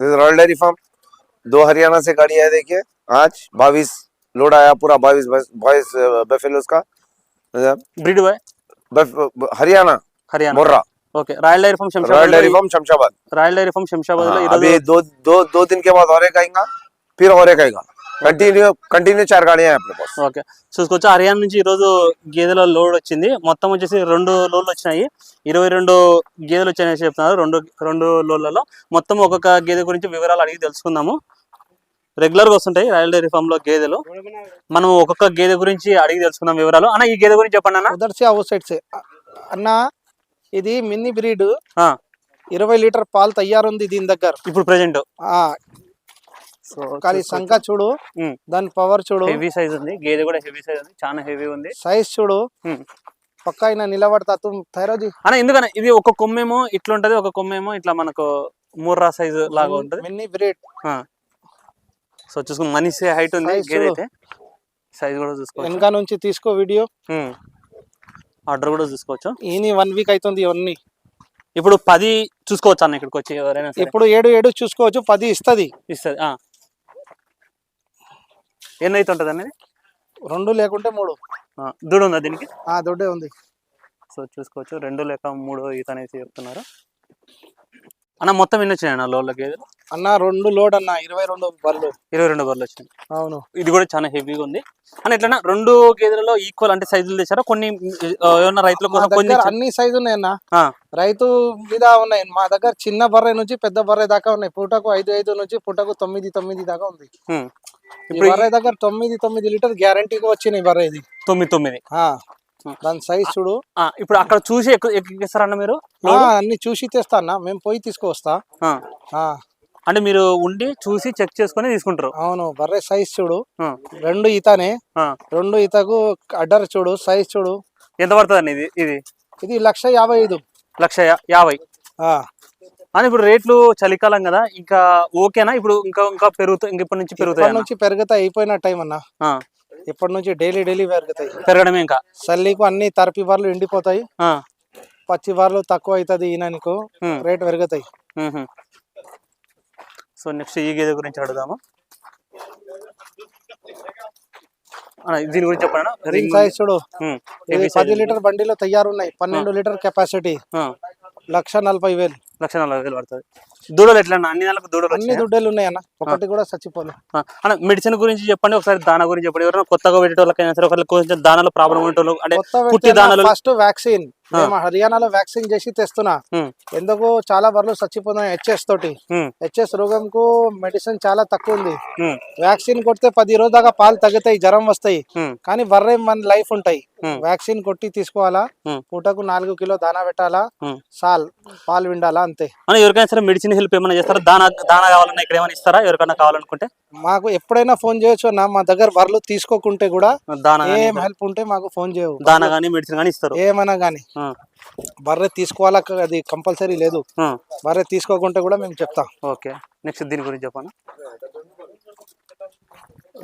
This royal dairy farm दो हरियाणा से गाड़ी है देखिए आज बाईस लोड आया पूरा बाईस बाईस बेफेलोस का బ్రీడ్ బాయ్ बफ- Haryana Haryana Murrah okay royal dairy farm royal Shamshabad dairy farm Shamshabad royal dairy farm Shamshabad లో हाँ, ఈరోజు अभी दो दो दो दिन के बाद और एक కంటిన్యూ కంటిన్యూ చెరగాలి ఓకే చూసుకోవచ్చు. హర్యానా నుంచి ఈరోజు గేదెల లోడ్ వచ్చింది. మొత్తం వచ్చేసి రెండు లోడ్లు వచ్చినాయి. ఇరవై రెండు గేదెలు వచ్చాయని చెప్తున్నారు. రెండు రెండు లోడ్లలో. మొత్తం ఒక్కొక్క గేదె గురించి వివరాలు అడిగి తెలుసుకుందాము. రెగ్యులర్గా వస్తుంటాయి రాయల్ డైరీ ఫామ్లో గేదెలు. మనం ఒక్కొక్క గేదె గురించి అడిగి తెలుసుకున్నాం వివరాలు. అన్న ఈ గేదె గురించి చెప్పండి అన్న. దర్శి హౌస్ సైడ్స్. అన్న ఇది మిన్ని బ్రీడ్. ఇరవై లీటర్ పాలు తయారుంది దీని దగ్గర. ఇప్పుడు ప్రెసెంట్ కానీ సంఖ చూడు. దాని పవర్ చూడు. హెవీ సైజ్ ఉంది. గేదె కూడా హెవీ సైజ్ ఉంది. చాలా హెవీ ఉంది. సైజ్ చూడు. పక్క అయినా నిలబడతా. థైరోజీ అన్న ఎందుకన్నా? ఇది ఒక కొమ్మేమో ఇట్లా ఉంటది ఒక కొమ్మేమో ఇట్లా మనకు మూర్రా సైజ్ లాగా ఉంటది. బ్రీడ్. సో చూసుకుని మనిషి హైట్ ఉంది గేదె. అయితే. సైజ్ కూడా చూసుకోవచ్చు. వెనక నుంచి తీసుకో వీడియో. ఆర్డర్ కూడా చూసుకోవచ్చు. ఈయన వన్ వీక్ అవుతుంది ఇవన్నీ. ఇప్పుడు పది చూసుకోవచ్చు అన్న ఇక్కడికి వచ్చి ఎవరైనా ఇప్పుడు ఏడు ఏడు చూసుకోవచ్చు. పది ఇస్తది. ఇస్తుంది. ఎన్ని అయితే ఉంటుంది అనేది రెండు లేకుంటే మూడు. దూడ ఉందా దీనికి? ఆ దొడ్డే ఉంది. సో చూసుకోవచ్చు. రెండు లేక మూడు ఈత అనేసి చెప్తున్నారు. అన్న మొత్తం ఎన్ని వచ్చినాయి అన్న లోన్ల గేదెలు? అన్న రెండు లోడ్ అన్న. ఇరవై రెండు బర్లు ఇరవై రెండు బర్రెలు వచ్చినాయి. అవును. ఇది కూడా చాలా హెవీగా ఉంది. అని ఎట్లా రెండు గేదెలలో ఈక్వల్ అంటే సైజులు తెచ్చారా? కొన్ని ఏమన్నా రైతుల కోసం కొన్ని అన్ని సైజు ఉన్నాయన్న రైతు మీద ఉన్నాయి. మా దగ్గర చిన్న బర్రె నుంచి పెద్ద బర్రె దాకా ఉన్నాయి. పూటకు ఐదు ఐదు నుంచి పూటకు తొమ్మిది తొమ్మిది దాకా ఉంది. ఇప్పుడు బర్రె దగ్గర తొమ్మిది తొమ్మిది లీటర్ గ్యారంటీగా వచ్చినాయి బర్రె ఇది. తొమ్మిది తొమ్మిది. ఆ, దాని సైజ్ చూడు. ఇప్పుడు అక్కడ చూసి ఎక్కు ఎక్కిస్తారన్న మీరు? అన్ని చూసి తెస్తా అన్న. మేము పోయి ఆ, అంటే మీరు ఉండి చూసి చెక్ చేసుకొని తీసుకుంటారు. అవును బర్రె సైజ్ చూడు. రెండు ఈతనే. రెండు ఈతకు అడ్డర్ చూడు సైజ్ చూడు. ఎంత పడుతుంది అండి ఇది? ఇది ఇది లక్ష యాభై ఐదు. లక్ష యాభై. అని ఇప్పుడు రేట్లు చలికాలం కదా ఇంకా ఓకేనా? ఇప్పుడు ఇంకా ఇంకా పెరుగుతాయి ఇంక ఇప్పటి నుంచి పెరుగుతాయి నుంచి పెరుగుతాయి అయిపోయిన టైం అన్న. ఇప్పటి నుంచి డైలీ డైలీ పెరుగుతాయి. పెరగడమే ఇంకా? చల్లీకు అన్ని తరపి బార్లు ఎండిపోతాయి. పచ్చి బార్లు తక్కువ అవుతుంది ఈయనకు. రేట్ పెరుగుతాయి. సో నెక్స్ట్ ఈ గేదె గురించి అడుగుదాము. దీని గురించి చెప్పండి రింగ్ సైజ్ చూడు. పది. లీటర్ బండిలో తయారున్నాయి. పన్నెండు లీటర్ కెపాసిటీ లక్ష నలభై వేలు. లక్ష నలభై వేలు పడుతుంది దూడలు ఎట్లా అన్న? నెలలకు దూడలు అన్ని వచ్చినాయా? దుడ్డలు ఉన్నాయి అన్న ఒకటి కూడా చచ్చిపోలే. ఆ, అన్న మెడిసిన్ గురించి చెప్పండి ఒకసారి దానా గురించి చెప్పండి. ఎవరైనా కొత్తగా పెట్టేటోళ్ళకైనా సరే ఒకరికి కొంచెం దానాలో ప్రాబ్లం ఉండేటోళ్ళు అంటే పుట్టి దానాలు ఫస్ట్ వ్యాక్సిన్ హర్యానాలో వ్యాక్సిన్ చేసి తెస్తున్నా. ఎందుకు చాలా బర్రెలు చచ్చిపోతున్నాయి హెచ్ఎస్ తోటి. హెచ్ఎస్ రోగంకు మెడిసిన్ చాలా తక్కువ ఉంది. వ్యాక్సిన్ కొడితే పది రోజు దాకా పాలు తగ్గుతాయి జ్వరం వస్తాయి. కానీ బర్రె మన లైఫ్ ఉంటాయి. వ్యాక్సిన్ కొట్టి తీసుకోవాలా. పూటకు నాలుగు కిలో దానా పెట్టాలా. సాల్. పాలు విండాలా? అంతే. ఎవరికైనా సరే మెడిసిన్ హెల్ప్ ఏమైనా చేస్తారా? దానా దానా కావాలన్నా ఇక్కడ ఏమైనా ఇస్తారా? ఎవరికైనా కావాలనుకుంటే? మాకు ఎప్పుడైనా ఫోన్ చేయొచ్చు అన్న. మా దగ్గర బర్రెలు తీసుకోకుంటే కూడా దానా కానీ ఏం హెల్ప్ ఉంటే మాకు ఫోన్ చేయవు. దానా కానీ మెడిసిన్ కానీ ఇస్తారు. ఏమన్నా గానీ. ఆ, బర్రె తీసుకోవాలా? అది కంపల్సరీ లేదు. బర్రె తీసుకోకుంటే కూడా మేము చెప్తాం. ఓకే. నెక్స్ట్ దీని గురించి చెప్పండి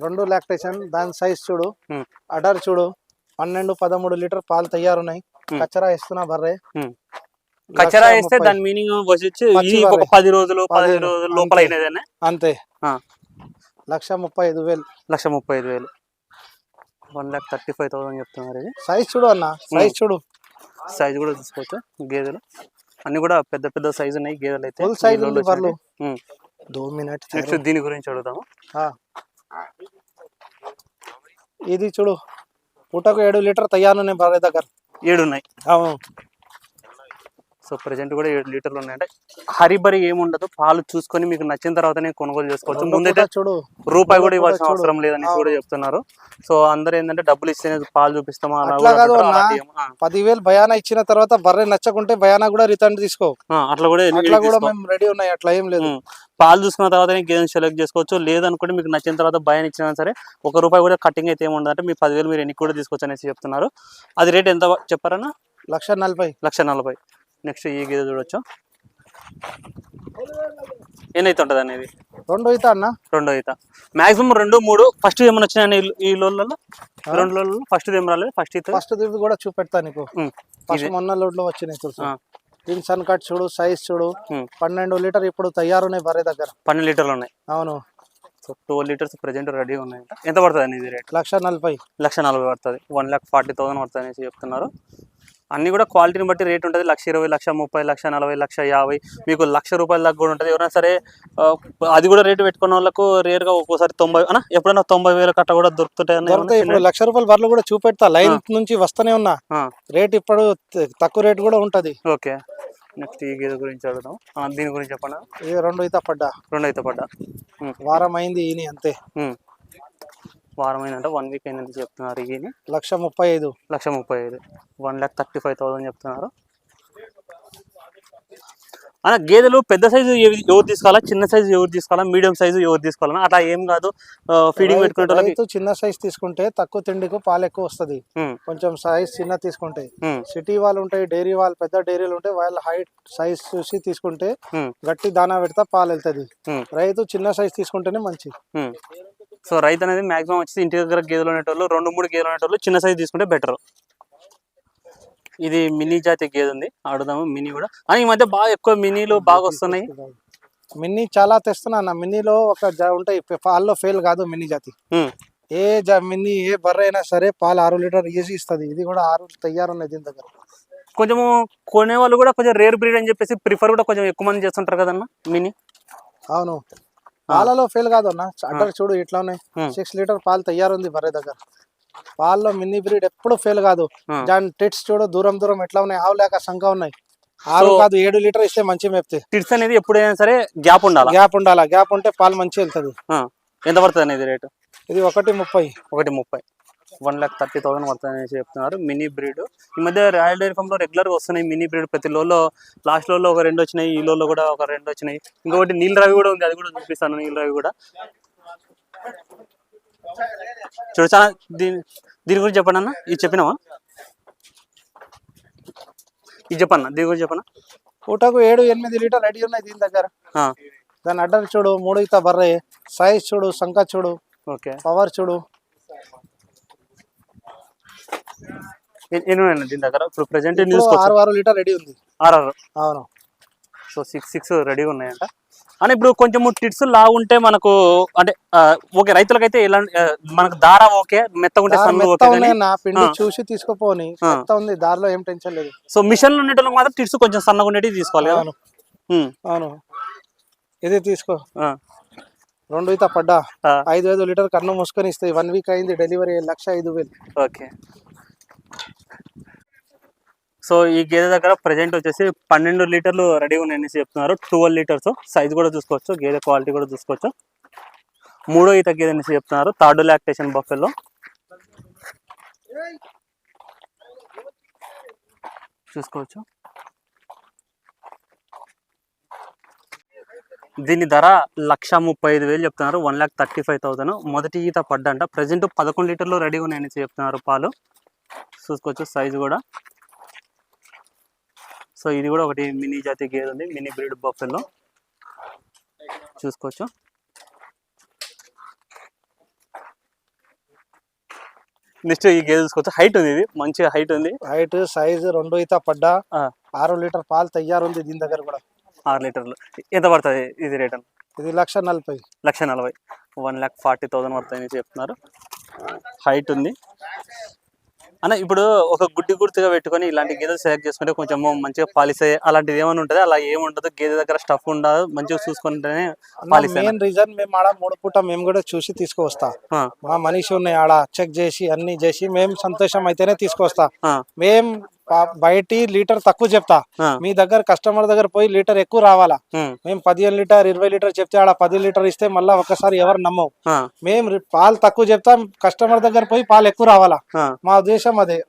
రెండు లాక్టేషన్ దాని సైజ్ చూడు. అడర్ చూడు. పన్నెండు పదమూడు లీటర్ పాలు తయారున్నాయి. కచ్చరా ఇస్తున్నా బర్రె. కచ్చరా లక్ష వేస్తే. దాని మీనింగ్ వచ్చి ఒక. పది రోజులు పదిహేను. రోజులు. లోపల. అయినదేనా? అంతే. లక్ష ముప్పై ఐదు వేలు. లక్ష ముప్పై ఐదు వేలు. One lakh thirty five thousand చెప్తున్నారు ఇది. సైజ్ చూడు అన్న సైజ్ చూడు. సైజ్ కూడా తీసుకోవచ్చు గేదెలు. అన్ని కూడా పెద్ద పెద్ద సైజు ఉన్నాయి గేదెలు అయితే. బర్రెలు. నెక్స్ట్ దీని గురించి అడుగుదాము. ఇది చూడు పూటకు ఏడు లీటర్ తయారు బర్రె దగ్గర. ఏడు ఉన్నాయి. అవును. సో ప్రెజెంట్ కూడా ఏడు లీటర్లు ఉన్నాయి అంటే హరిబరి ఏముండదు పాలు చూసుకొని మీకు నచ్చిన తర్వాతనే కొనుగోలు చేసుకోవచ్చు. ముందైతే చూడు. రూపాయి కూడా ఇవ్వాల్సిన అవసరం. లేదని కూడా చెప్తున్నారు. సో అందరూ ఏంటంటే డబ్బులు ఇస్తేనే పాలు చూపిస్తామా పదివేలు భయానా ఇచ్చిన తర్వాత బర్రె నచ్చకుంటే భయానా కూడా రిటర్న్ తీసుకో. అట్లా కూడా అట్లా కూడా. మేము రెడీ ఉన్నాయి. అట్లా ఏం లేదు. పాలు చూసుకున్న తర్వాత గేదెని సెలెక్ట్ చేసుకోవచ్చు. లేదనుకుంటే మీకు నచ్చిన తర్వాత భయం ఇచ్చినా సరే ఒక రూపాయి కూడా కటింగ్ అయితే ఏముండదు అంటే మీ పదివేలు మీరు ఎన్ని కూడా తీసుకోవచ్చు అనేసి చెప్తున్నారు. అది రేట్ ఎంత చెప్పారన్నా? లక్ష నలభై. లక్ష నలభై. నెక్స్ట్ ఈ గేదె చూడొచ్చు? ఎన్నైతే ఉంటుంది అనేది రెండు అయితే అన్న. రెండో ఈత. మాక్సిమం రెండు మూడు. ఫస్ట్ ఏమైనా వచ్చినాయి ఈ లోన్లలో రెండు లోన్లలో ఫస్ట్ ఏం రాలేదు? ఫస్ట్ ఫస్ట్ దివి కూడా చూపెడతా నీకు. ఫస్ట్. మొన్న లోడ్లో వచ్చినాయి చూసు. దీని సన్ కట్ చూడు సైజ్ చూడు. పన్నెండు లీటర్ ఇప్పుడు తయారున్నాయి బర్రె దగ్గర. పన్నెండు లీటర్లు ఉన్నాయి. అవును. ట్వెల్వ్ లీటర్స్ ప్రెజెంట్ రెడీ ఉన్నాయి ఎంత పడుతుంది అండి ఇది రేట్ లక్ష నలభై. లక్ష నలభై పడుతుంది. వన్ ల్యాక్ ఫార్టీ థౌసండ్ పడుతుంది అనేసి చెప్తున్నారు. అన్ని కూడా క్వాలిటీని బట్టి రేట్ ఉంటుంది. లక్ష ఇరవై లక్ష ముప్పై లక్ష నలభై లక్ష యాభై మీకు లక్ష రూపాయల దాకా కూడా ఉంటుంది. ఎవరైనా సరే అది కూడా రేటు పెట్టుకున్న వాళ్ళకు రేర్గా ఒక్కోసారి తొంభై అన్న ఎప్పుడైనా తొంభై వేల కట్ట కూడా దొరుకుతుంటాయి? లక్ష రూపాయల బర్రెలు కూడా చూపెడతా. లైన్ నుంచి వస్తూనే ఉన్నా. రేట్ ఇప్పుడు తక్కువ రేట్ కూడా ఉంటది. ఓకే. నెక్స్ట్ ఈ గేదె గురించి అడుగుదాం. దీని గురించి చెప్పండి. ఇది రెండు అయితే పడ్డా. రెండు అయితే పడ్డా. వారం అయింది ఈయన అంతే. వారం అయిందంటే వన్ వీక్ అయిందని చెప్తున్నారు ఈయన లక్ష ముప్పై ఐదు. లక్ష ముప్పై ఐదు. One lakh thirty five thousand చెప్తున్నారు. అన్న గేదెలు పెద్ద సైజు ఎవరు తీసుకోవాలా చిన్న సైజు ఎవరు తీసుకోవాలా మీడియం సైజు ఎవరు తీసుకోవాలా అట్లా ఏం కాదు. ఫీడింగ్ పెట్టుకునే చిన్న సైజ్ తీసుకుంటే తక్కువ తిండికి పాలు ఎక్కువ వస్తది. కొంచెం సైజ్ చిన్న తీసుకుంటే. సిటీ వాళ్ళు ఉంటాయి డైరీ వాళ్ళు పెద్ద డైరీలు ఉంటాయి వాళ్ళ హైట్ సైజ్ చూసి తీసుకుంటే గట్టి దానా పెడితే పాలు వెళ్తుంది. రైతు చిన్న సైజ్ తీసుకుంటేనే మంచి ఉమ్. సో రైతు అనేది మాక్సిమం వచ్చి ఇంటి దగ్గర గేదెలు ఉండేటోళ్ళు రెండు మూడు గేదెలు ఉండేటోళ్ళు చిన్న సైజు తీసుకుంటే బెటర్ ఇది మినీ జాతి గేదె ఉంది. అడుగుదాము మినీ కూడా. అని ఈ మధ్య బాగా ఎక్కువ మినీలు బాగా వస్తున్నాయి. మిన్నీ చాలా తెస్తున్నా అన్న. మిన్నీలో ఒక జ- ఉంటాయి పాల్లో ఫెయిల్ కాదు మిన్నీ జాతి. ఏ జ మిన్నీ ఏ బర్రె అయినా సరే పాలు ఆరు లీటర్ ఈజీ ఇస్తుంది. ఇది కూడా ఆరు తయారు దీని దగ్గర. కొంచెము కొనే వాళ్ళు కూడా కొంచెం రేర్ బ్రీడ్ అని చెప్పేసి ప్రిఫర్ కూడా కొంచెం ఎక్కువ మంది చేస్తుంటారు కదన్న మినీ? అవును. పాలలో ఫెయిల్ కాదు అన్న. అడ్డర్ చూడు ఇట్లా ఉన్నాయి. సిక్స్ లీటర్ పాలు తయారుంది బర్రె దగ్గర. పాల్లో మినీ బ్రీడ్ ఎప్పుడు ఫెయిల్ కాదు. దాని టిట్స్ చూడు దూరం దూరం ఎట్లా ఉన్నాయి. ఆవు లేక సంఖ ఉన్నాయి. ఆరు కాదు ఏడు లీటర్ ఇస్తే మంచి మేపితే. టిడ్స్ అనేది ఎప్పుడైనా సరే గ్యాప్ ఉండాలి? గ్యాప్ ఉండాలా? గ్యాప్ ఉంటే పాలు మంచి వెళ్తుంది. ఎంత పడుతుంది అనేది రేటు ఇది ఒకటి ముప్పై. ఒకటి ముప్పై. వన్ ల్యాక్ థర్టీ థౌసండ్ పడుతుంది అనేసి చెప్తున్నారు. Mini breed. ఈ మధ్య రాయల్ డైరీ ఫామ్లో రెగ్యులర్గా వస్తున్నాయి మినీ బ్రీడ్. ప్రతి లోలో లాస్ట్ లోలో ఒక రెండు వచ్చినాయి ఈ లోలో కూడా ఒక రెండు వచ్చినాయి. ఇంకొకటి నీల్ రవి కూడా ఉంది అది కూడా చూపిస్తాను నీల్ రవి కూడా. చూడు చాలా దీని దీని గురించి చెప్పండి అన్న? ఇది చెప్పినావా? ఇది చెప్పన్న దీని గురించి చెప్పన్నా పూటకు ఏడు ఎనిమిది లీటర్ రెడీ ఉన్నాయి దీని దగ్గర. దాని అడ్డర్ చూడు మూడు ఇత బర్రె. సైజ్ చూడు సంఖ చూడు. ఓకే. పవర్ చూడు. ఎన్ని దీని దగ్గర. ఇప్పుడు న్యూస్ ఆరు ఆరు లీటర్ రెడీ ఉంది. ఆరు అవును. సో సిక్స్ సిక్స్ రెడీగా ఉన్నాయంట. అని ఇప్పుడు కొంచెం టిట్స్ లాగుంటే మనకు అంటే ఓకే రైతులకైతే ఎలా మనకు దారా ఓకే మెత్త ఓకే కానీ ఉన్నాయి నా పిండి. చూసి తీసుకోపోని. మెత్త ఉంది దారిలో ఏం టెన్షన్ లేదు. సో మిషన్లు ఉండేటోళ్ళకి మాత్రం టిట్స్ కొంచెం సన్నగా ఉండేవి తీసుకోవాలి అవును. అవును. ఇది తీసుకో. రెండు ఇత పడ్డా. ఐదు ఐదు లీటర్ కన్ను మూసుకొని ఇస్తాయి వన్ వీక్ అయింది డెలివరీ లక్ష ఐదు వేలు. ఓకే. సో ఈ గేదె దగ్గర ప్రజెంట్ వచ్చేసి పన్నెండు లీటర్లు రెడీగా ఉన్నాయని చెప్తున్నారు. Twelve litres. సైజ్ కూడా చూసుకోవచ్చు. గేదె క్వాలిటీ కూడా చూసుకోవచ్చు. మూడో ఈత గేదె అనేసి చెప్తున్నారు. థర్డ్ లాక్టేషన్ బఫెల్లో చూసుకోవచ్చు. దీని ధర లక్ష ముప్పై ఐదు వేలు చెప్తున్నారు. One lakh thirty five thousand మొదటి ఈత పడ్డంట. ప్రజెంట్ పదకొండు లీటర్లు రెడీగా ఉన్నాయని చెప్తున్నారు పాలు. చూసుకోవచ్చు సైజు కూడా. సో ఇది కూడా ఒకటి మినీ జాతి గేదె ఉంది మినీ బ్రీడ్ బఫెల్లో. చూసుకోవచ్చు. నెక్స్ట్ ఈ గేదె చూసుకోవచ్చు. హైట్ ఉంది ఇది మంచిగా హైట్ ఉంది. హైట్ సైజ్ రెండు ఇత పడ్డా ఆరు లీటర్ పాలు తయారుంది దీని దగ్గర కూడా. ఆరు లీటర్లు. ఎంత పడుతుంది ఇది రేట్? ఇది లక్ష నలభై. లక్ష నలభై. వన్ ల్యాక్ ఫార్టీ థౌసండ్ పడుతుంది చెప్తున్నారు. హైట్ ఉంది. అన్న ఇప్పుడు ఒక గుడ్డి గుర్తుగా పెట్టుకొని ఇలాంటి గేదెలు సెలెక్ట్ చేసుకుంటే కొంచెం మంచిగా పాలిసే అలాంటిది ఏమైనా ఉంటుంది? అలా ఏముండదు గేదె దగ్గర స్టఫ్ ఉండదు. మంచిగా చూసుకుంటేనే పాలిసే మెయిన్ రీజన్ మేము ఆడ మూడు పూట మేము కూడా చూసి తీసుకువస్తా. మా మనిషి ఉన్నాయి ఆడ. చెక్ చేసి అన్ని చేసి మేము సంతోషం అయితేనే తీసుకొస్తా మేం ప- బయటి లీటర్ తక్కువ చెప్తా. మీ దగ్గర కస్టమర్ దగ్గర పోయి లీటర్ ఎక్కువ రావాలా? మేము పదిహేను లీటర్ ఇరవై లీటర్ చెప్తే ఆడ పది లీటర్ ఇస్తే మళ్ళీ ఒకసారి ఎవరు నమ్మవు. మేము పాలు తక్కువ చెప్తాం కస్టమర్ దగ్గర పోయి పాలు ఎక్కువ రావాలా? మా ఉద్దేశం అదే.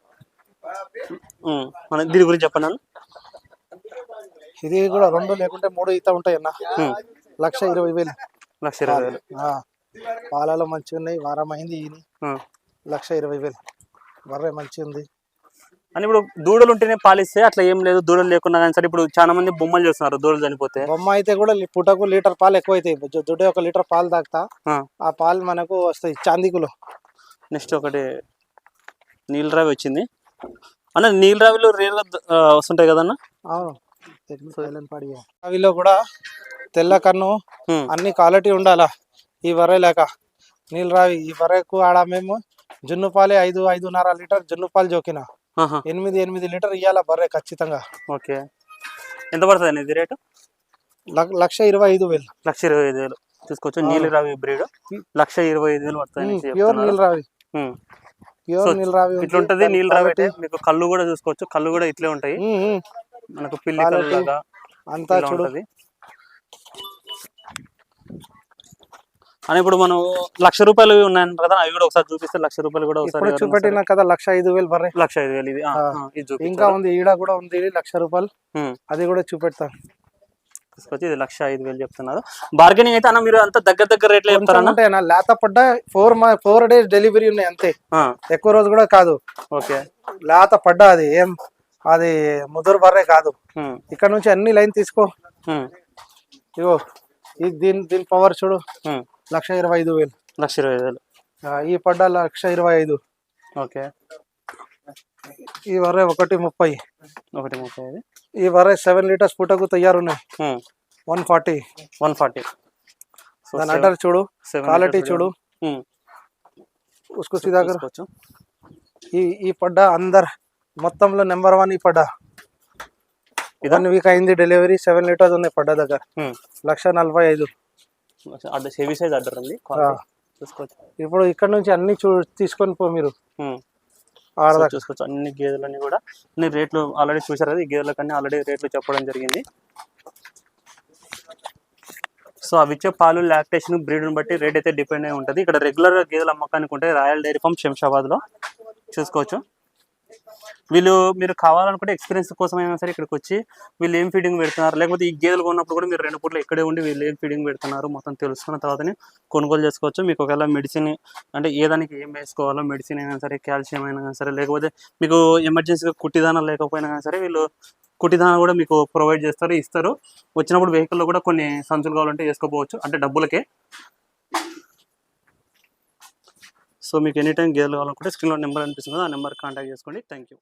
దీని గురించి చెప్పండి ఇది కూడా రెండు లేకుంటే మూడు ఈత ఉంటాయి అన్న. లక్ష ఇరవై వేలు. లక్ష ఇరవై వేలు. పాలలో మంచిగా ఉన్నాయి వారం అయింది. లక్ష ఇరవై వేలు. బర్రె మంచిగా ఉంది అని ఇప్పుడు దూడలు ఉంటేనే పాలిస్తే అట్లా ఏం లేదు దూడలు లేకున్నా కానీ సరే ఇప్పుడు చాలా మంది బొమ్మలు చేస్తున్నారు దూడలు చనిపోతే. బొమ్మ అయితే కూడా పూటకు లీటర్ పాలు ఎక్కువ అవుతాయి దుడ్డే ఒక లీటర్ పాలు తాగుతా ఆ. పాలు మనకు వస్తాయి చాందికులు. నెక్స్ట్ ఒకటి నీల్ రావి వచ్చింది. అన్న నీల్ రావిలో రేర్గా వస్తుంటాయి కదన్న? అవును. అవిలో కూడా తెల్ల కన్ను అన్ని క్వాలిటీ ఉండాలా ఈ వరే లేక. నీళ్ళు రావి ఈ వరకు ఆడ మేము జున్ను పాలే ఐదు ఐదున్నర లీటర్ జున్ను పాలు జోకిన. ఎనిమిది ఎనిమిది లీటర్ ఇయ్యాల బర్రె ఖచ్చితంగా. ఓకే. ఎంత పడుతుంది అండి ఇది రేటు? లక్- లక్ష ఇరవై ఐదు వేలు. లక్ష ఇరవై ఐదు వేలు. తీసుకోవచ్చు నీళ్ళు రావి బ్రీడ్. లక్ష ఇరవై ఐదు వేలు పడుతుంది ప్యూర్ చెప్తున్నారు. నీళ్ళు రావి. ఉమ్, ప్యూర్ రావి. ఇట్లా ఉంటది నీళ్ళు రావి మీకు కళ్ళు కూడా చూసుకోవచ్చు. కళ్ళు కూడా ఇట్లే ఉంటాయి. మనకు పిల్లి అంతా ఇలా చూడు ఉంటది అని ఇప్పుడు మనం లక్ష రూపాయలు ఉన్నాయని కదా అవి కూడా ఒకసారి చూపిస్తే లక్ష రూపాయలు కూడా ఒకసారి చూపెట్టిన కదా లక్ష ఐదు వేలు బర్రె లక్ష ఐదు వేలు ఇది. ఇంకా ఉంది ఈడ కూడా ఉంది లక్ష రూపాయలు. అది కూడా చూపెడతాను తీసుకొచ్చి ఇది లక్ష ఐదు వేలు చెప్తున్నారు. బార్గెనింగ్ అయితే అన్న మీరు అంత దగ్గర దగ్గర రేట్లు ఉంటాయన్నా లేత పడ్డ ఫోర్ ఫోర్ డేస్ డెలివరీ ఉన్నాయి అంతే. ఎక్కువ రోజు కూడా కాదు. ఓకే. లేత పడ్డ అది ఏం అది ముదురు బర్రె కాదు. ఇక్కడ నుంచి అన్ని లైన్ తీసుకో. ఇగో దీని దీని పవర్ చూడు. లక్ష ఇరవై ఐదు వేలు. లక్ష ఇరవై వేలు. ఈ పడ్డ లక్ష ఇరవై ఐదు. ఓకే. ఈ వర ఒకటి ముప్పై. ఒకటి ముప్పై ఈ వర సెవెన్ లీటర్స్ పుటకు తయారున్నాయి. One forty. One forty. దాని అడ్డర్ చూడు. క్వాలిటీ చూడు. ఉసుకు దగ్గర ఈ ఈ పడ్డ అందరు మొత్తంలో నెంబర్ వన్ ఈ పడ్డ. వన్ వీక్ అయింది డెలివరీ సెవెన్ లీటర్స్ ఉన్నాయి పడ్డ దగ్గర. లక్ష నలభై ఐదు. Heavy size. చూసుకోవచ్చు. ఇప్పుడు ఇక్కడ నుంచి అన్ని చూ తీసుకొని పో మీరు. చూసుకోవచ్చు. అన్ని గేదెలన్నీ కూడా. అన్ని రేట్లు ఆల్రెడీ చూసారు కదా ఈ గేదెలకు అన్ని ఆల్రెడీ రేట్లు చెప్పడం జరిగింది. సో అవి ఇచ్చే పాలు లాక్టేషన్ బ్రీడ్ని బట్టి రేట్ అయితే డిపెండ్ అయి ఉంటుంది. ఇక్కడ రెగ్యులర్గా గేదెల అమ్మకానికి ఉంటాయి రాయల్ డైరీ ఫామ్ శంషాబాద్లో చూసుకోవచ్చు. వీళ్ళు మీరు కావాలనుకుంటే ఎక్స్పీరియన్స్ కోసం అయినా సరే ఇక్కడికి వచ్చి వీళ్ళు ఏం ఫీడింగ్ పెడుతున్నారు? లేకపోతే ఈ గేదెలు కొన్నప్పుడు కూడా మీరు రెండు పూటలు ఇక్కడే ఉండి వీళ్ళు ఏం ఫీడింగ్ పెడుతున్నారు? మొత్తం తెలుసుకున్న తర్వాతనే కొనుగోలు చేసుకోవచ్చు. మీకు ఒకవేళ మెడిసిన్ అంటే ఏ దానికి ఏం వేసుకోవాలో మెడిసిన్ అయినా సరే కాల్షియం అయినా సరే లేకపోతే మీకు ఎమర్జెన్సీగా కుట్టిదానం లేకపోయినా కానీ సరే వీళ్ళు కుటిదానం కూడా మీకు ప్రొవైడ్ చేస్తారు ఇస్తారు. వచ్చినప్పుడు వెహికల్లో కూడా కొన్ని సంచులు కావాలంటే వేసుకోపోవచ్చు. అంటే డబ్బులకే సో మీకు ఎనీ టైం గేర్లు కావాలనుకుంటే స్క్రీన్లో నెంబర్ అనిపిస్తుంది కదా, ఆ నెంబర్ కాంటాక్ట్ చేసుకోండి. Thank you